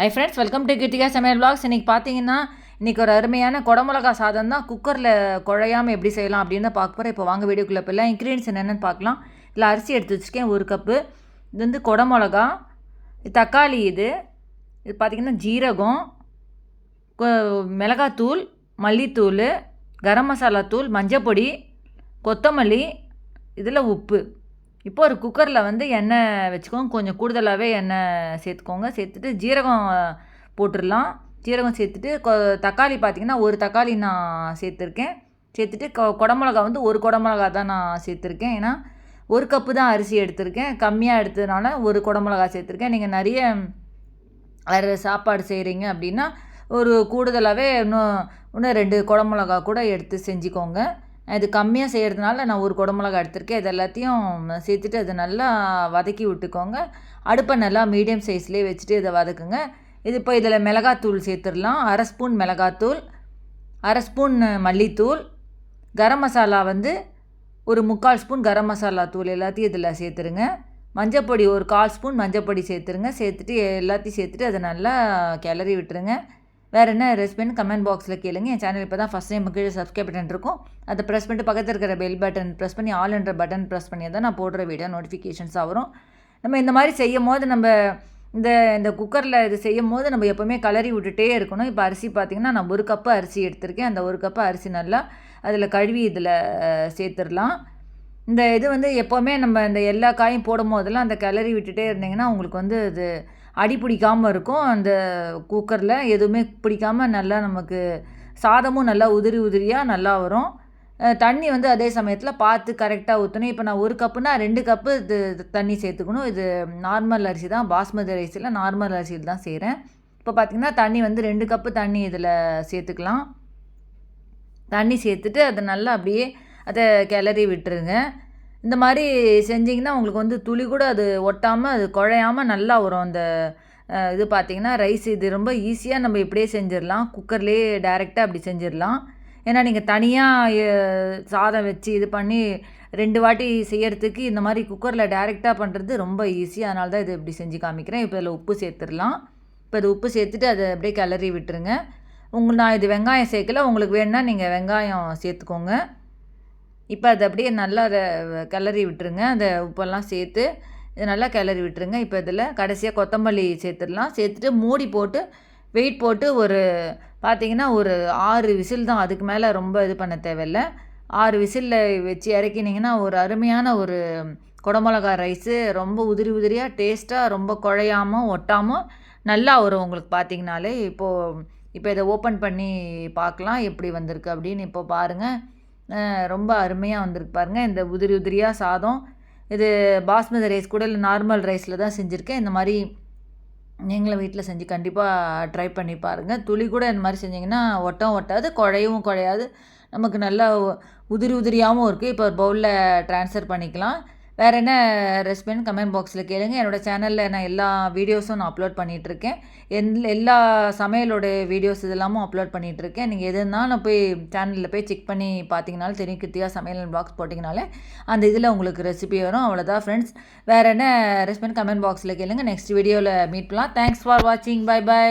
Hi friends welcome to Kiruthika சமையல் blogs இன்றைக்கி பார்த்தீங்கன்னா இன்றைக்கி ஒரு அருமையான குடமிளகா சாதம் தான் குக்கரில் குழையாமல் எப்படி செய்யலாம் அப்படின்னு தான் பார்க்க போகிறேன் இப்போ வாங்க வீடியோக்குள்ளே போயிடலாம். இன்க்ரீடியன்ஸ் என்னென்னு பார்க்கலாம். இல்லை அரிசி எடுத்து வச்சுருக்கேன். ஒரு கப்பு இது வந்து குடமிளகா தக்காளி இது. இது பார்த்திங்கன்னா ஜீரகம் கொ- மிளகாத்தூள் மல்லித்தூள் கரம் மசாலா தூள் மஞ்சப்பொடி கொத்தமல்லி இதில் உப்பு. இப்போ ஒரு குக்கரில் வந்து எண்ணெய் வச்சுக்கோங்க. கொஞ்சம் கூடுதலாகவே எண்ணெய் சேர்த்துக்கோங்க. சேர்த்துட்டு ஜீரகம் போட்டுடலாம். ஜீரகம் சேர்த்துட்டு கொ தக்காளி பார்த்திங்கன்னா ஒரு தக்காளி நான் சேர்த்துருக்கேன். சேர்த்துட்டு குடமிளகா வந்து ஒரு குடமிளகா தான் நான் சேர்த்துருக்கேன். ஏன்னா ஒரு கப்பு தான் அரிசி எடுத்திருக்கேன். கம்மியாக எடுத்ததுனால ஒரு குடமிளகா சேர்த்துருக்கேன். நீங்கள் நிறைய வேறு சாப்பாடு செய்கிறீங்க அப்படின்னா ஒரு கூடுதலாகவே இன்னும் இன்னும் ரெண்டு குடமிளகா கூட எடுத்து செஞ்சுக்கோங்க. இது கம்மியாக செய்கிறதுனால நான் ஒரு குடமிளகா எடுத்திருக்கேன். இது எல்லாத்தையும் சேர்த்துட்டு அதை நல்லா வதக்கி விட்டுக்கோங்க. அடுப்பை நல்லா மீடியம் சைஸ்லேயே வச்சுட்டு இதை வதக்குங்க. இது இப்போ இதில் மிளகாத்தூள் சேர்த்துடலாம். அரை ஸ்பூன் மிளகாத்தூள் அரை ஸ்பூன் மல்லித்தூள் கரம் மசாலா வந்து ஒரு முக்கால் ஸ்பூன் கரம் மசாலா தூள் எல்லாத்தையும் இதில் சேர்த்துருங்க. மஞ்சப்பொடி ஒரு கால் ஸ்பூன் மஞ்சப்பொடி சேர்த்துருங்க. சேர்த்துட்டு எல்லாத்தையும் சேர்த்துட்டு அதை நல்லா கிளறி விட்டுருங்க. வேறு என்ன ரெசிபின்னு கமெண்ட் பாக்ஸில் கேளுங்க. என் சேனல் இப்போ தான் ஃபஸ்ட் டைம் கீழே சப்ஸ்கிரைப் பட்டன் இருக்கும். அதை ப்ரெஸ் பண்ணிட்டு பக்கத்தில் இருக்கிற பெல் பட்டன் ப்ரெஸ் பண்ணி ஆல் என்ற பட்டன் ப்ரெஸ் பண்ணி தான் நான் போடுற வீடியோ நோட்டிஃபிகேஷன்ஸாக வரும். நம்ம இந்த மாதிரி செய்யும் போது நம்ம இந்த இந்த குக்கரில் இது செய்யும் போது நம்ம எப்போவுமே கலரி விட்டுட்டே இருக்கணும். இப்போ அரிசி பார்த்திங்கன்னா நான் ஒரு கப்பு அரிசி எடுத்திருக்கேன். அந்த ஒரு கப்பு அரிசி நல்லா அதில் கழுவி இதில் சேர்த்துடலாம். இந்த இது வந்து எப்போவுமே நம்ம இந்த எல்லா காயும் போடும் போதெல்லாம் அந்த கலரி விட்டுட்டே இருந்தீங்கன்னா உங்களுக்கு வந்து இது அடி பிடிக்காமல் இருக்கும். அந்த குக்கரில் எதுவுமே பிடிக்காமல் நல்லா நமக்கு சாதமும் நல்லா உதிரி உதிரியாக நல்லா வரும். தண்ணி வந்து அதே சமயத்தில் பார்த்து கரெக்டாக ஊற்றணும் இப்போ நான் ஒரு கப்புனா ரெண்டு கப்பு இது இது தண்ணி சேர்த்துக்கணும். இது நார்மல் அரிசி தான். பாஸ்மதி ரைஸில் நார்மல் அரிசியில் தான் செய்கிறேன் இப்போ பார்த்திங்கன்னா தண்ணி வந்து ரெண்டு கப்பு தண்ணி இதில் சேர்த்துக்கலாம். தண்ணி சேர்த்துட்டு அதை நல்லா அப்படியே அதை கிளறி விட்டுருங்க. இந்த மாதிரி செஞ்சிங்கன்னா உங்களுக்கு வந்து துளி கூட அது ஒட்டாமல் அது குழையாமல் நல்லா வரும். அந்த இது பார்த்திங்கன்னா ரைஸ் இது ரொம்ப ஈஸியாக நம்ம இப்படியே செஞ்சிடலாம். குக்கர்லேயே டைரெக்டாக அப்படி செஞ்சிடலாம். ஏன்னா நீங்கள் தனியாக சாதம் வச்சு இது பண்ணி ரெண்டு வாட்டி செய்யறதுக்கு இந்த மாதிரி குக்கரில் டைரெக்டாக பண்ணுறது ரொம்ப ஈஸி. அதனால தான் இது இப்படி செஞ்சு காமிக்கிறேன். இப்போ இதில் உப்பு சேர்த்துடலாம். இப்போ இது உப்பு சேர்த்துட்டு அதை அப்படியே கிளறி விட்டுருங்க. உங்கள் நான் இது வெங்காயம் சேர்க்கல. உங்களுக்கு வேணுன்னா நீங்கள் வெங்காயம் சேர்த்துக்கோங்க. இப்போ அதை அப்படியே நல்லா அதை கிளறி விட்டுருங்க. அந்த உப்பெல்லாம் சேர்த்து நல்லா கிளறி விட்டுருங்க. இப்போ இதில் கடைசியாக கொத்தமல்லி சேர்த்துடலாம். சேர்த்துட்டு மூடி போட்டு வெயிட் போட்டு ஒரு பார்த்தீங்கன்னா ஒரு ஆறு விசில் தான். அதுக்கு மேலே ரொம்ப இது பண்ண தேவையில்ல. ஆறு விசிலில் வச்சு இறக்கினீங்கன்னா ஒரு அருமையான ஒரு குடமிளகா ரைஸு ரொம்ப உதிரி உதிரியாக டேஸ்ட்டாக ரொம்ப குழையாமல் ஒட்டாமல் நல்லா வரும் உங்களுக்கு பார்த்தீங்கனாலே. இப்போது இப்போ இதை ஓப்பன் பண்ணி பார்க்கலாம். எப்படி வந்திருக்கு அப்படின்னு இப்போ பாருங்கள் ரொம்ப அருமையாக வந்திருக்கு பாருங்கள் இந்த உதிரி உதிரியாக சாதம். இது பாஸ்மதி ரைஸ் கூட இல்லை நார்மல் ரைஸில் தான் செஞ்சுருக்கேன். இந்த மாதிரி நீங்களும் வீட்டில் செஞ்சு கண்டிப்பாக ட்ரை பண்ணி பாருங்கள் துளி கூட இந்த மாதிரி செஞ்சிங்கன்னா ஒட்டம் ஒட்டாது குழையவும் குழையாது. நமக்கு நல்லா உதிரி உதிரியாகவும் இருக்குது இப்போ ஒரு பவுலில் ட்ரான்ஸ்ஃபர் பண்ணிக்கலாம். வேறு என்ன ரெசிபின்னு கமெண்ட் பாக்ஸில் கேளுங்க. என்னோடய சேனலில் நான் எல்லா வீடியோஸும் நான் அப்லோட் பண்ணிகிட்ருக்கேன் எந் எல்லா சமையலோட வீடியோஸ் இதெல்லாமும் அப்லோட் பண்ணிகிட்ருக்கேன் நீங்கள் எதுனாலும் போய் சேனலில் போய் செக் பண்ணி பார்த்தீங்கனாலும் தெரியும். கிருத்தியா சமையல் பாக்ஸ் போட்டிங்கனாலே அந்த இதில் உங்களுக்கு ரெசிபி வரும். அவ்வளோதான் ஃப்ரெண்ட்ஸ் வேறு என்ன ரெசிபின்னு கமெண்ட் பாக்ஸில் கேளுங்க. நெக்ஸ்ட் வீடியோவில் மீட் பண்ணலாம். தேங்க்ஸ் ஃபார் வாட்சிங் பை பை